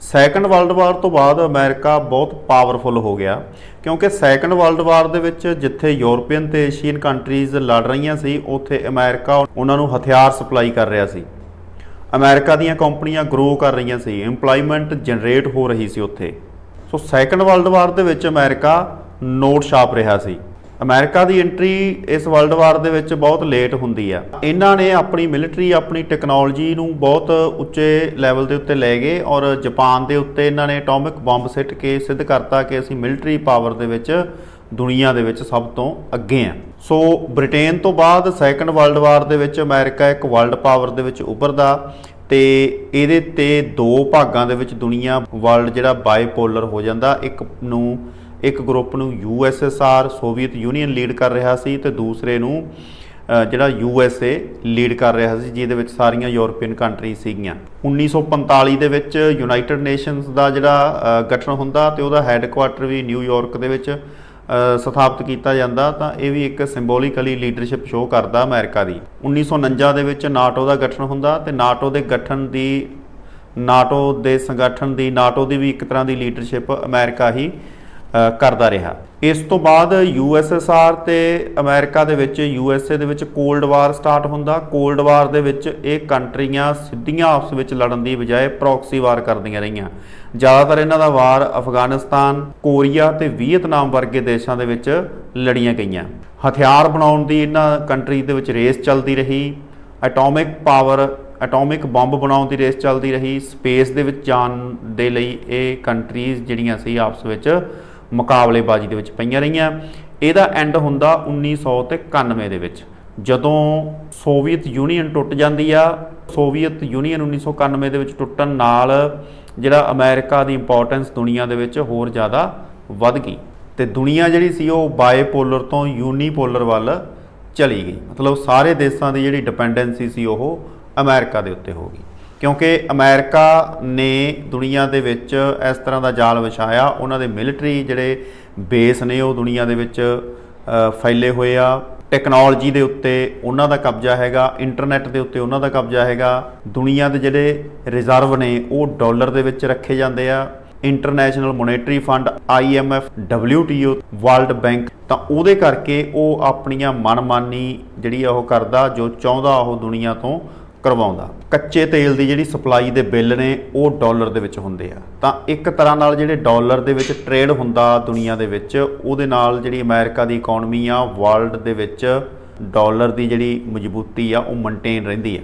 Second world war ਤੋਂ ਬਾਅਦ America ਬਹੁਤ ਪਾਵਰਫੁਲ ਹੋ ਗਿਆ, ਕਿਉਂਕਿ ਸੈਕੰਡ ਵਰਲਡ ਵਾਰ ਦੇ ਵਿੱਚ ਜਿੱਥੇ ਯੂਰਪੀਅਨ ਤੇ ਏਸ਼ੀਅਨ ਕੰਟਰੀਜ਼ ਲੜ ਰਹੀਆਂ ਸੀ, ਉੱਥੇ ਅਮਰੀਕਾ ਉਹਨਾਂ ਨੂੰ ਹਥਿਆਰ ਸਪਲਾਈ ਕਰ ਰਿਹਾ ਸੀ। ਅਮਰੀਕਾ ਦੀਆਂ ਕੰਪਨੀਆਂ ਗਰੋ ਕਰ ਰਹੀਆਂ ਸੀ, EMPLOYMENT ਜਨਰੇਟ ਹੋ ਰਹੀ ਸੀ ਉੱਥੇ। ਸੋ ਸੈਕੰਡ ਵਰਲਡ ਵਾਰ ਦੇ ਵਿੱਚ ਅਮਰੀਕਾ ਨੋਟ ਛਾਪ ਰਿਹਾ ਸੀ। ਅਮਰੀਕਾ ਦੀ ਐਂਟਰੀ ਇਸ ਵਰਲਡ ਵਾਰ ਦੇ ਵਿੱਚ ਬਹੁਤ ਲੇਟ ਹੁੰਦੀ ਆ। ਇਹਨਾਂ ਨੇ ਆਪਣੀ ਮਿਲਟਰੀ ਆਪਣੀ ਟੈਕਨੋਲੋਜੀ ਨੂੰ ਬਹੁਤ ਉੱਚੇ ਲੈਵਲ ਦੇ ਉੱਤੇ ਲੈ ਗਏ ਔਰ ਜਾਪਾਨ ਦੇ ਉੱਤੇ ਇਹਨਾਂ ਨੇ ਐਟੋਮਿਕ ਬੰਬ ਸਿੱਟ ਕੇ ਸਿੱਧ ਕਰਤਾ ਕਿ ਅਸੀਂ ਮਿਲਟਰੀ ਪਾਵਰ ਦੇ ਵਿੱਚ ਦੁਨੀਆ ਦੇ ਵਿੱਚ ਸਭ ਤੋਂ ਅੱਗੇ ਆ। ਸੋ ਬ੍ਰਿਟੇਨ ਤੋਂ ਬਾਅਦ ਸੈਕੰਡ ਵਰਲਡ ਵਾਰ ਦੇ ਵਿੱਚ ਅਮਰੀਕਾ ਇੱਕ ਵਰਲਡ ਪਾਵਰ ਦੇ ਵਿੱਚ ਉੱਭਰਦਾ ਤੇ ਇਹਦੇ ਤੇ ਦੋ ਭਾਗਾਂ ਦੇ ਵਿੱਚ ਦੁਨੀਆ ਵਰਲਡ ਜਿਹੜਾ ਬਾਈਪੋਲਰ ਹੋ ਜਾਂਦਾ। ਇੱਕ ਨੂੰ ਇੱਕ ਗਰੁੱਪ ਨੂੰ ਯੂਐਸਐਸਆਰ ਸੋਵੀਅਤ ਯੂਨੀਅਨ ਲੀਡ ਕਰ ਰਿਹਾ ਸੀ ਤੇ ਦੂਸਰੇ ਨੂੰ ਅ, ਜਿਹੜਾ ਯੂਐਸਏ ਲੀਡ ਕਰ ਰਿਹਾ ਸੀ ਜਿਹਦੇ ਵਿੱਚ ਸਾਰੀਆਂ ਯੂਰਪੀਅਨ ਕੰਟਰੀ ਸੀਗੀਆਂ। 1945 ਦੇ ਵਿੱਚ ਯੂਨਾਈਟਿਡ ਨੇਸ਼ਨਸ ਦਾ ਜਿਹੜਾ ਗਠਨ ਹੁੰਦਾ ਤੇ ਉਹਦਾ ਹੈੱਡਕੁਆਟਰ ਵੀ ਨਿਊਯਾਰਕ ਦੇ ਵਿੱਚ ਸਥਾਪਿਤ ਕੀਤਾ ਜਾਂਦਾ ਤਾਂ ਇਹ ਵੀ ਇੱਕ ਸਿੰਬੋਲਿਕਲੀ ਲੀਡਰਸ਼ਿਪ ਸ਼ੋਅ ਕਰਦਾ ਅਮਰੀਕਾ ਦੀ। 1949 ਦੇ ਵਿੱਚ ਨਾਟੋ ਦਾ ਗਠਨ ਹੁੰਦਾ ਤੇ ਨਾਟੋ ਦੇ ਗਠਨ ਦੀ ਨਾਟੋ ਦੇ ਸੰਗਠਨ ਦੀ ਨਾਟੋ ਦੀ ਵੀ ਇੱਕ ਤਰ੍ਹਾਂ ਦੀ ਲੀਡਰਸ਼ਿਪ ਅਮਰੀਕਾ ਹੀ ਕਰਦਾ ਰਿਹਾ। ਇਸ ਤੋਂ ਬਾਅਦ ਯੂਐਸਐਸਆਰ ਤੇ ਅਮਰੀਕਾ ਦੇ ਵਿੱਚ ਯੂਐਸਏ ਦੇ ਵਿੱਚ ਕੋਲਡ ਵਾਰ ਸਟਾਰਟ ਹੁੰਦਾ। ਕੋਲਡ ਵਾਰ ਦੇ ਵਿੱਚ ਇਹ ਕੰਟਰੀਆਂ ਸਿੱਧੀਆਂ ਆਪਸ ਵਿੱਚ ਲੜਨ ਦੀ ਬਜਾਏ ਪ੍ਰੌਕਸੀ ਵਾਰ ਕਰਦੀਆਂ ਰਹੀਆਂ। ਜ਼ਿਆਦਾਤਰ ਇਹਨਾਂ ਦਾ ਵਾਰ ਅਫਗਾਨਿਸਤਾਨ, ਕੋਰੀਆ ਤੇ ਵੀਅਤਨਾਮ ਵਰਗੇ ਦੇਸ਼ਾਂ ਦੇ ਵਿੱਚ ਲੜੀਆਂ ਗਈਆਂ। ਹਥਿਆਰ ਬਣਾਉਣ ਦੀ ਇਹਨਾਂ ਕੰਟਰੀ ਦੇ ਵਿੱਚ ਰੇਸ ਚੱਲਦੀ ਰਹੀ। ਐਟੋਮਿਕ ਪਾਵਰ, ਐਟੋਮਿਕ ਬੰਬ ਬਣਾਉਣ ਦੀ ਰੇਸ ਚੱਲਦੀ ਰਹੀ। ਸਪੇਸ ਦੇ ਵਿੱਚ ਜਾਣ ਦੇ ਲਈ ਇਹ ਕੰਟਰੀਜ਼ ਜਿਹੜੀਆਂ ਸੀ, ਆਪਸ ਵਿੱਚ ਮੁਕਾਬਲੇਬਾਜ਼ੀ ਦੇ ਵਿੱਚ ਪਈਆਂ ਰਹੀਆਂ। ਇਹਦਾ ਐਂਡ ਹੁੰਦਾ 1991 ਦੇ ਵਿੱਚ, ਜਦੋਂ ਸੋਵੀਅਤ ਯੂਨੀਅਨ ਟੁੱਟ ਜਾਂਦੀ ਆ। ਸੋਵੀਅਤ ਯੂਨੀਅਨ 1991 ਦੇ ਵਿੱਚ ਟੁੱਟਣ ਨਾਲ ਜਿਹੜਾ ਅਮਰੀਕਾ ਦੀ ਇੰਪੋਰਟੈਂਸ ਦੁਨੀਆ ਦੇ ਵਿੱਚ ਹੋਰ ਜ਼ਿਆਦਾ ਵੱਧ ਗਈ ਤੇ ਦੁਨੀਆ ਜਿਹੜੀ ਸੀ ਉਹ ਬਾਇਪੋਲਰ ਤੋਂ ਯੂਨੀਪੋਲਰ ਵੱਲ ਚਲੀ ਗਈ। ਮਤਲਬ ਸਾਰੇ ਦੇਸ਼ਾਂ ਦੀ ਜਿਹੜੀ ਡਿਪੈਂਡੈਂਸੀ ਸੀ ਉਹ ਅਮਰੀਕਾ ਦੇ ਉੱਤੇ ਹੋ ਗਈ। ਕਿਉਂਕਿ ਅਮਰੀਕਾ ਨੇ ਦੁਨੀਆ ਦੇ ਵਿੱਚ ਇਸ ਤਰ੍ਹਾਂ ਦਾ ਜਾਲ ਵਿਛਾਇਆ, ਉਹਨਾਂ ਦੇ ਮਿਲਟਰੀ ਜਿਹੜੇ ਬੇਸ ਨੇ ਉਹ ਦੁਨੀਆ ਦੇ ਵਿੱਚ ਫੈਲੇ ਹੋਏ ਆ। ਟੈਕਨੋਲੋਜੀ ਦੇ ਉੱਤੇ ਉਹਨਾਂ ਦਾ ਕਬਜ਼ਾ ਹੈਗਾ ਇੰਟਰਨੈਟ ਦੇ ਉੱਤੇ ਉਹਨਾਂ ਦਾ ਕਬਜ਼ਾ ਹੈਗਾ। ਦੁਨੀਆ ਦੇ ਜਿਹੜੇ ਰਿਜ਼ਰਵ ਨੇ, ਉਹ ਡਾਲਰ ਦੇ ਵਿੱਚ ਰੱਖੇ ਜਾਂਦੇ ਆ। International Monetary Fund IMF WTO World Bank ਤਾਂ ਉਹਦੇ ਕਰਕੇ ਉਹ ਆਪਣੀਆਂ ਮਨਮਾਨੀ ਜਿਹੜੀ ਆ ਉਹ ਕਰਦਾ, ਜੋ ਚਾਹੁੰਦਾ ਉਹ ਦੁਨੀਆ ਤੋਂ ਕਰਵਾਉਂਦਾ। ਕੱਚੇ ਤੇਲ ਦੀ ਜਿਹੜੀ ਸਪਲਾਈ ਦੇ ਬਿੱਲ ਨੇ, ਉਹ ਡਾਲਰ ਦੇ ਵਿੱਚ ਹੁੰਦੇ ਆ। ਤਾਂ ਇੱਕ ਤਰ੍ਹਾਂ ਨਾਲ ਜਿਹੜੇ ਡਾਲਰ ਦੇ ਵਿੱਚ ਟ੍ਰੇਡ ਹੁੰਦਾ ਦੁਨੀਆ ਦੇ ਵਿੱਚ, ਉਹਦੇ ਨਾਲ ਜਿਹੜੀ ਅਮਰੀਕਾ ਦੀ ਇਕਨੋਮੀ ਆ ਵਰਲਡ ਦੇ ਵਿੱਚ ਡਾਲਰ ਦੀ ਜਿਹੜੀ ਮਜ਼ਬੂਤੀ ਆ, ਉਹ ਮੇਨਟੇਨ ਰਹਿੰਦੀ ਆ।